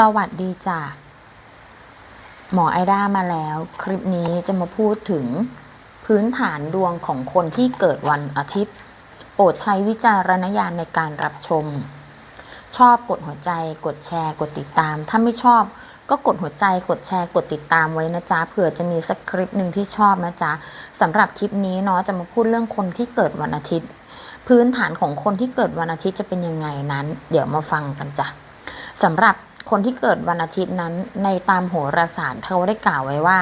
สวัสดีจ้ะหมอไอด้ามาแล้ว คลิปนี้จะมาพูดถึงพื้นฐานดวงของคนที่เกิดวันอาทิตย์ โปรดใช้วิจารณญาณในการรับชม ชอบกดหัวใจกดแชร์ กดติดตาม ถ้าไม่ชอบก็กดหัวใจกดแชร์กดติดตามไว้นะจ๊ะเผื่อจะมีสักคลิปหนึ่งที่ชอบนะจ๊ะสำหรับคลิปนี้เนาะจะมาพูดเรื่องคนที่เกิดวันอาทิตย์ พื้นฐานของคนที่เกิดวันอาทิตย์จะเป็นยังไงนั้น เดี๋ยวมาฟังกันจ้ะสำหรับ คนที่เกิดวันอาทิตย์นั้น ในตามโหราศาสตร์เขาได้กล่าวไว้ว่า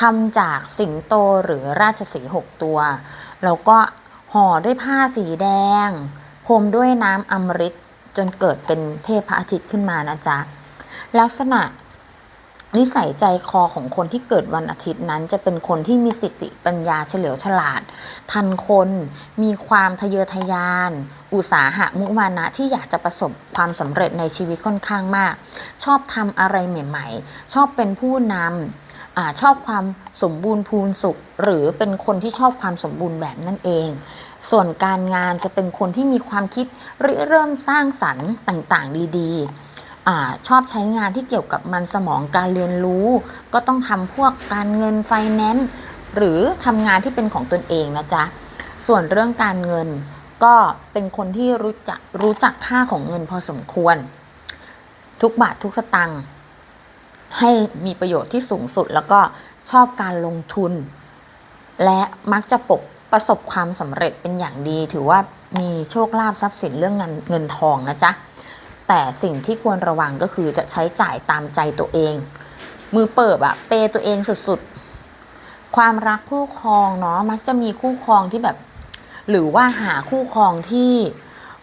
ทำจากสิงโตหรือราชสีห์หกตัว แล้วก็ห่อด้วยผ้าสีแดงพรมด้วยน้ำอมฤตจนเกิดเป็นเทพพระอาทิตย์ขึ้นมานะจ๊ะ ลักษณะ นิสัยใจคอของคนที่เกิดวันอาทิตย์นั้น จะเป็นคนที่มีสติปัญญาเฉลียวฉลาด ทันคน มีความทะเยอทะยาน อุตสาหะมุมานะที่อยากจะประสบความสำเร็จในชีวิตค่อนข้างมาก ชอบทำอะไรใหม่ ๆ ชอบเป็นผู้นำอชอบความสมบูรณ์พูนสุข หรือเป็นคนที่ชอบความสมบูรณ์แบบนั่นเอง ส่วนการงานจะเป็นคนที่มีความคิดริเริ่มสร้างสรรค์ต่างๆ ดีๆ อชอบใช้งานที่เกี่ยวกับมันสมองการเรียนรู้ ก็ต้องทำพวกการเงินไฟแนนซ์หรือทำงานที่เป็นของตนเองนะจ๊ะ ส่วนเรื่องการเงินก็เป็นคนที่รู้จักรู้จักค่าของเงินพอสมควร ทุกบาททุกสตังค์ให้มีประโยชน์ที่สูงสุดแล้วก็ชอบการลงทุน และมักจะปกประสบความสำเร็จเป็นอย่างดี ถือว่ามีโชคลาภทรัพย์สินเรื่องเงินเงินทองนะจ๊ะ แต่สิ่งที่ควรระวังก็คือจะใช้จ่ายตามใจตัวเอง มือเปิบอะเปย์ตัวเองสุดๆ ความรักคู่ครองเนาะมักจะมีคู่ครองที่แบบ หรือว่าหาคู่ครองที่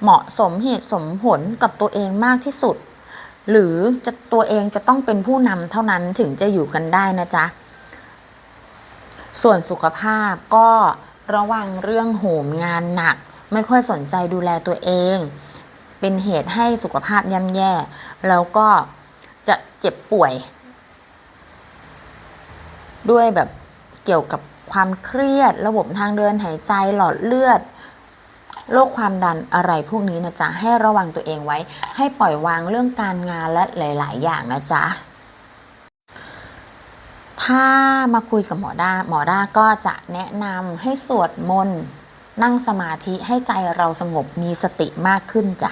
เหมาะสมเหตุสมผลกับตัวเองมากที่สุด หรือจะตัวเองจะต้องเป็นผู้นำเท่านั้นถึงจะอยู่กันได้นะจ๊ะ ส่วนสุขภาพก็ระวังเรื่องโหมงานหนัก ไม่ค่อยสนใจดูแลตัวเอง เป็นเหตุให้สุขภาพย่ำแย่ แล้วก็จะเจ็บป่วย ด้วยแบบเกี่ยวกับความเครียด ระบบทางเดินหายใจหลอดเลือดโรคความดันอะไรพวกนี้นะจ๊ะ ให้ระวังตัวเองไว้ ให้ปล่อยวางเรื่องการงานและหลาย ๆ อย่างนะจ๊ะ ถ้ามาคุยกับหมอด้าหมอด้าก็จะแนะนำให้สวดมนต์นั่งสมาธิให้ใจเราสงบมีสติมากขึ้นจ้ะ